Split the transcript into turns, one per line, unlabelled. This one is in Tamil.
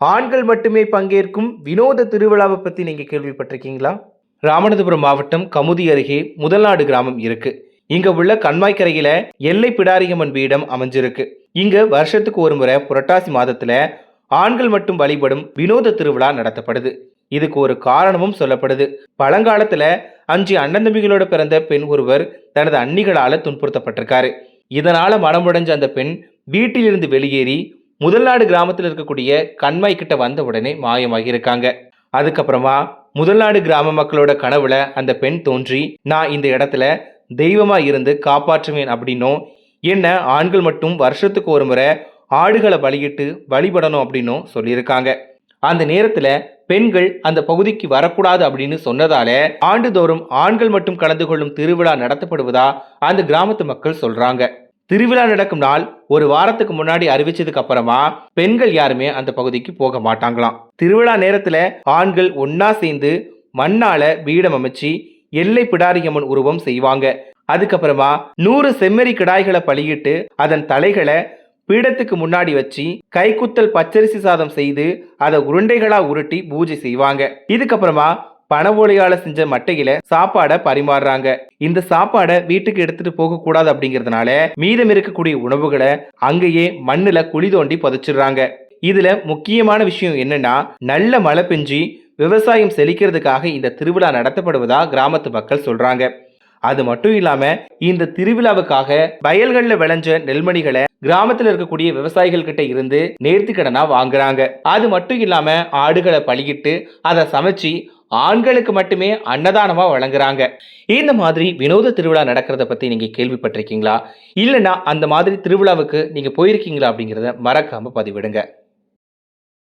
ஆண்கள் மட்டுமே பங்கேற்கும் வினோத திருவிழாவை பற்றி நீங்கள் கேள்விப்பட்டிருக்கீங்களா? ராமநாதபுரம் மாவட்டம் கமுதி அருகே முதல்நாடு கிராமம் இருக்கு. இங்க உள்ள கண்மாய்க்கரையில எல்லை பிடாரியம்மன் பீடம் அமைஞ்சிருக்கு. இங்க வருஷத்துக்கு ஒரு முறை புரட்டாசி மாதத்துல ஆண்கள் மட்டும் வழிபடும் வினோத திருவிழா நடத்தப்படுது. இதுக்கு ஒரு காரணமும் சொல்லப்படுது. பழங்காலத்துல அஞ்சு அண்ணன் தம்பிகளோட பிறந்த பெண் ஒருவர் தனது அன்னிகளால துன்புறுத்தப்பட்டிருக்காரு. இதனால மனமுடைஞ்ச அந்த பெண் வீட்டிலிருந்து வெளியேறி முதல்நாடு கிராமத்தில் இருக்கக்கூடிய கண்மாய் கிட்ட வந்த உடனே மாயமாகி இருக்காங்க. அதுக்கப்புறமா முதல்நாடு கிராம மக்களோட கனவுல அந்த பெண் தோன்றி நான் இந்த இடத்துல தெய்வமா இருந்து காப்பாற்றுவேன் அப்படின்னும் என்ன ஆண்கள் மட்டும் வருஷத்துக்கு ஒரு முறை ஆடுகளை பலியிட்டு வழிபடணும் அப்படின்னும் சொல்லியிருக்காங்க. அந்த நேரத்துல பெண்கள் அந்த பகுதிக்கு வரக்கூடாது அப்படின்னு சொன்னதால ஆண்டுதோறும் ஆண்கள் மட்டும் கலந்து கொள்ளும் திருவிழா நடத்தப்படுவதா அந்த கிராமத்து மக்கள் சொல்றாங்க. திருவிழா நடக்கும் நாள் ஒரு வாரத்துக்கு முன்னாடி அறிவிச்சதுக்கு அப்புறமா பெண்கள் யாருமே அந்த பகுதிக்கு போக மாட்டாங்களாம். திருவிழா நேரத்துல ஆண்கள் ஒன்னா சேர்ந்து மண்ணால பீடம் அமைச்சு எல்லை பிடாரியம்மன் உருவம் செய்வாங்க. அதுக்கப்புறமா நூறு செம்மறி கிடாய்களை பலியிட்டு அதன் தலைகளை பீடத்துக்கு முன்னாடி வச்சு கைக்குத்தல் பச்சரிசி சாதம் செய்து அதை உருண்டைகளா உருட்டி பூஜை செய்வாங்க. இதுக்கப்புறமா பண ஓலையால செஞ்ச மட்டையில சாப்பாடை பரிமாறுறாங்க. இந்த சாப்பாடை வீட்டுக்கு எடுத்துட்டு போக கூடாது அப்படிங்கறதுனால மீதம் இருக்கக்கூடிய உணவுகளை அங்கேயே மண்ணுல குழி தோண்டி புதைச்சிடுறாங்க. இதுல முக்கியமான விஷயம் என்னன்னா நல்ல மழை பெஞ்சு விவசாயம் செழிக்கிறதுக்காக இந்த திருவிழா நடத்தப்படுவதா கிராமத்து மக்கள் சொல்றாங்க. அது மட்டும் இல்லாம இந்த திருவிழாவுக்காக வயல்கள்ல விளைஞ்ச நெல்மணிகளை கிராமத்துல இருக்கக்கூடிய விவசாயிகள் கிட்ட இருந்து நேர்த்திக்கடனா வாங்குறாங்க. அது மட்டும் இல்லாம ஆடுகளை பழகிட்டு அதை சமைச்சு ஆண்களுக்கு மட்டுமே அன்னதானமாக வழங்குறாங்க. இந்த மாதிரி வினோத திருவிழா நடக்கிறத பற்றி நீங்கள் கேள்விப்பட்டிருக்கீங்களா? இல்லைன்னா அந்த மாதிரி திருவிழாவுக்கு நீங்கள் போயிருக்கீங்களா அப்படிங்கிறத மறக்காமல் பதிவிடுங்க.